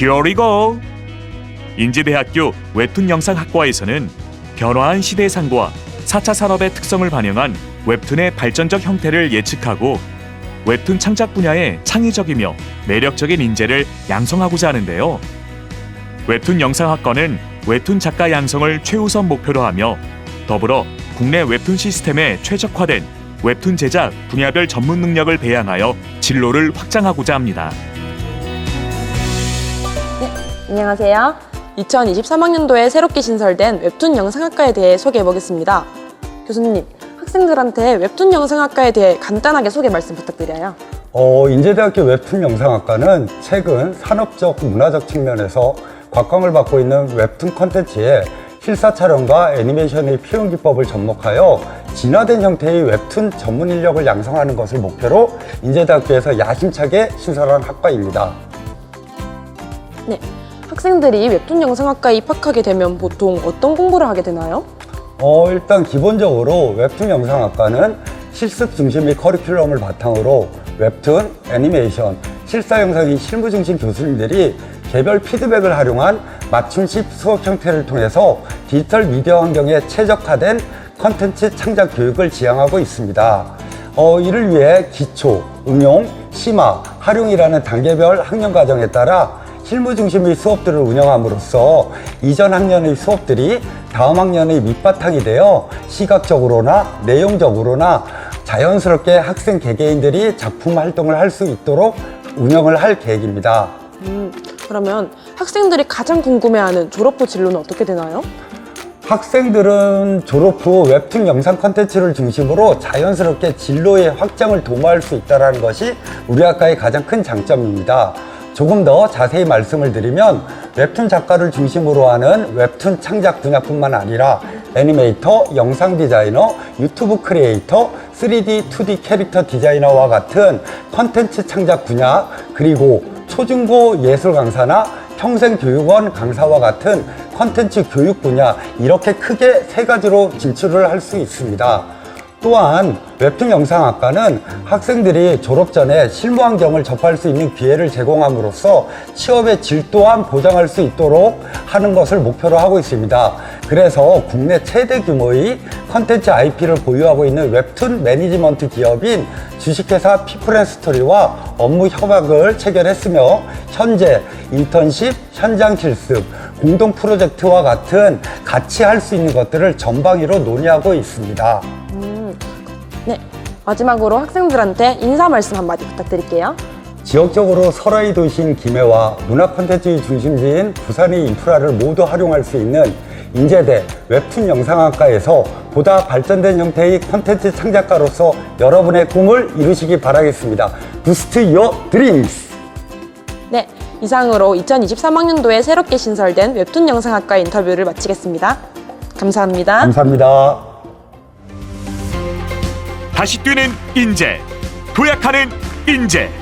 Here we go. 인제대학교 웹툰 영상 학과에서는 변화한 시대의 상과 4차 산업의 특성을 반영한 웹툰의 발전적 형태를 예측하고 웹툰 창작 분야의 창의적이며 매력적인 인재를 양성하고자 하는데요. 웹툰 영상학과는 웹툰 작가 양성을 최우선 목표로 하며 더불어 국내 웹툰 시스템에 최적화된 웹툰 제작 분야별 전문 능력을 배양하여 진로를 확장하고자 합니다. 안녕하세요. 2023학년도에 새롭게 신설된 웹툰 영상학과에 대해 소개해 보겠습니다. 교수님, 학생들한테 웹툰 영상학과에 대해 간단하게 소개 말씀 부탁드려요. 어, 인제대학교 웹툰 영상학과는 최근 산업적, 문화적 측면에서 곽광을 받고 있는 웹툰 콘텐츠의 실사 촬영과 애니메이션의 표현 기법을 접목하여 진화된 형태의 웹툰 전문 인력을 양성하는 것을 목표로 인제대학교에서 야심차게 신설한 학과입니다. 네. 학생들이 웹툰 영상학과에 입학하게 되면 보통 어떤 공부를 하게 되나요? 어, 일단 기본적으로 웹툰 영상학과는 실습 중심의 커리큘럼을 바탕으로 웹툰, 애니메이션, 실사 영상의 실무 중심 교수님들이 개별 피드백을 활용한 맞춤식 수업 형태를 통해서 디지털 미디어 환경에 최적화된 컨텐츠 창작 교육을 지향하고 있습니다. 어, 이를 위해 기초, 응용, 심화, 활용이라는 단계별 학년 과정에 따라 실무 중심의 수업들을 운영함으로써 이전 학년의 수업들이 다음 학년의 밑바탕이 되어 시각적으로나 내용적으로나 자연스럽게 학생 개개인들이 작품 활동을 할 수 있도록 운영을 할 계획입니다. 음, 그러면 학생들이 가장 궁금해하는 졸업 후 진로는 어떻게 되나요? 학생들은 졸업 후 웹툰 영상 컨텐츠를 중심으로 자연스럽게 진로의 확장을 도모할 수 있다는 것이 우리 학과의 가장 큰 장점입니다. 조금 더 자세히 말씀을 드리면 웹툰 작가를 중심으로 하는 웹툰 창작 분야뿐만 아니라 애니메이터, 영상 디자이너, 유튜브 크리에이터, 3D, 2D 캐릭터 디자이너와 같은 컨텐츠 창작 분야 그리고 초중고 예술 강사나 평생교육원 강사와 같은 컨텐츠 교육 분야 이렇게 크게 세 가지로 진출을 할 수 있습니다. 또한 웹툰 영상학과는 학생들이 졸업 전에 실무 환경을 접할 수 있는 기회를 제공함으로써 취업의 질 또한 보장할 수 있도록 하는 것을 목표로 하고 있습니다. 그래서 국내 최대 규모의 컨텐츠 IP를 보유하고 있는 웹툰 매니지먼트 기업인 주식회사 피플앤스토리와 업무 협약을 체결했으며 현재 인턴십, 현장 실습, 공동 프로젝트와 같은 같이 할 수 있는 것들을 전방위로 논의하고 있습니다. 네. 마지막으로 학생들한테 인사 말씀 한마디 부탁드릴게요. 지역적으로 설화의 도시인 김해와 문화 콘텐츠의 중심지인 부산의 인프라를 모두 활용할 수 있는 인제대 웹툰 영상학과에서 보다 발전된 형태의 콘텐츠 창작가로서 여러분의 꿈을 이루시기 바라겠습니다. 부스트 요 드림스! 네. 이상으로 2023학년도에 새롭게 신설된 웹툰 영상학과 인터뷰를 마치겠습니다. 감사합니다. 감사합니다. 다시 뛰는 인재, 도약하는 인재.